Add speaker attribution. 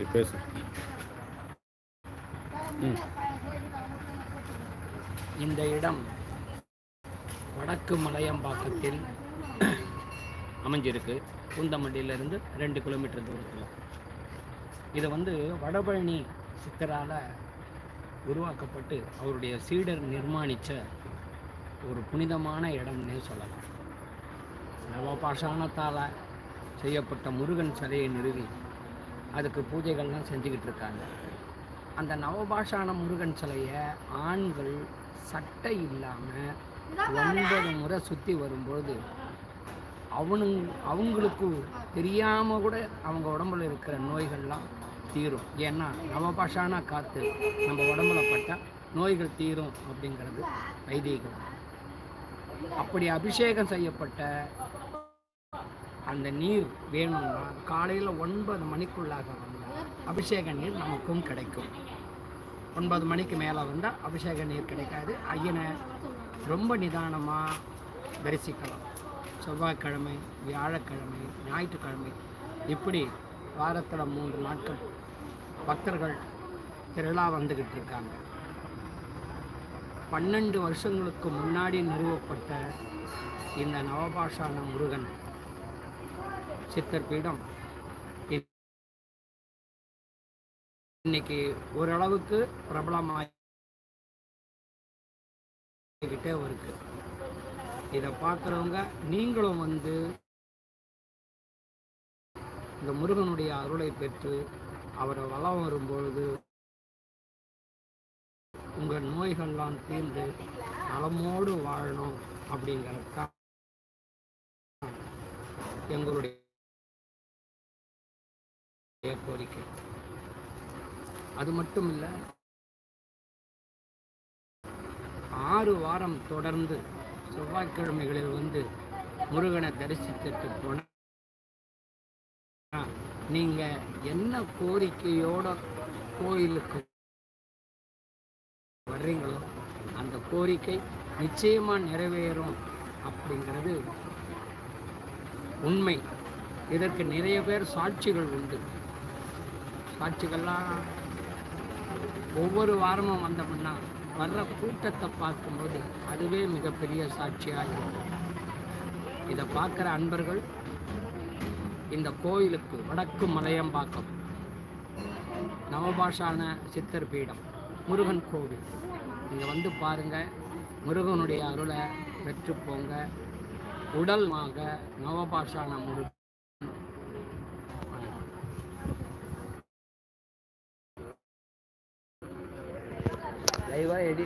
Speaker 1: சரி பேசு
Speaker 2: இந்த இடம் வடக்கு மலையம்பாக்கத்தில் அமைஞ்சிருக்கு. பூந்தமல்லியிலிருந்து ரெண்டு கிலோமீட்டர் தூரத்தில். இதை வந்து வடபழனி சித்தரால் உருவாக்கப்பட்டு அவருடைய சீடர் நிர்மாணித்த ஒரு புனிதமான இடம்னே சொல்லலாம். நவபாஷாணத்தால் செய்யப்பட்ட முருகன் சிலையை நிறுவி அதுக்கு பூஜைகள்லாம் செஞ்சுக்கிட்டு இருக்காங்க அந்த நவபாஷான முருகன் சிலையை ஆண்கள் சட்டை இல்லாமல் ஒன்பது முறை சுற்றி வரும்போது அவனுங் அவங்களுக்கு தெரியாமல் கூட அவங்க உடம்புல இருக்கிற நோய்கள்லாம் தீரும். ஏன்னா நவபாஷான காற்று நம்ம உடம்புல பட்டால் நோய்கள் தீரும் அப்படிங்கிறது வைதீகம். அப்படி அபிஷேகம் செய்யப்பட்ட அந்த நீர் வேணும்னா காலையில் ஒன்பது மணிக்குள்ளாக வந்தால் அபிஷேக நீர் நமக்கும் கிடைக்கும். ஒன்பது மணிக்கு மேலே வந்தால் அபிஷேக நீர் கிடைக்காது. ஐயனை ரொம்ப நிதானமாக தரிசிக்கலாம். செவ்வாய்க்கிழமை வியாழக்கிழமை ஞாயிற்றுக்கிழமை இப்படி வாரத்தில் மூன்று நாட்கள் பக்தர்கள் திருவிழா வந்துக்கிட்டு இருக்காங்க. பன்னெண்டு வருஷங்களுக்கு முன்னாடி நிறுவப்பட்ட இந்த நவபாஷான முருகன் சித்தர் பீடம். இன்னைக்கு ஓரளவுக்கு பிரபலமாகிட்டே இருக்கு. இதை பார்க்குறவங்க நீங்களும் வந்து இந்த முருகனுடைய அருளை பெற்று அவரை வளம் வரும்பொழுது உங்கள் நோய்கள்லாம் தீர்ந்து நலமோடு வாழணும் அப்படிங்கிறதுக்காக எங்களுடைய கோரிக்கை. அது மட்டும் இல்லை ஆறு வாரம் தொடர்ந்து செவ்வாய்க்கிழமைகளில் வந்து முருகனை தரிசித்துட்டு போன நீங்க என்ன கோரிக்கையோட கோயிலுக்கு வர்றீங்களோ அந்த கோரிக்கை நிச்சயமா நிறைவேறும் அப்படிங்கிறது உண்மை. இதற்கு நிறைய பேர் சாட்சிகள் உண்டு. சாட்சிகள்லாம் ஒவ்வொரு வாரமும் வந்தோம்னா வர்ற கூட்டத்தை பார்க்கும்போது அதுவே மிகப்பெரிய சாட்சியாக இருக்கும். இதை பார்க்குற அன்பர்கள் இந்த கோயிலுக்கு வடக்கு மலையம்பாக்கம் நவபாஷான சித்தர் பீடம் முருகன் கோவில். நீங்கள் வந்து பாருங்கள் முருகனுடைய அருளை பெற்று போங்க. உடல்மாக நவபாஷான முழு லைவாக எடிட்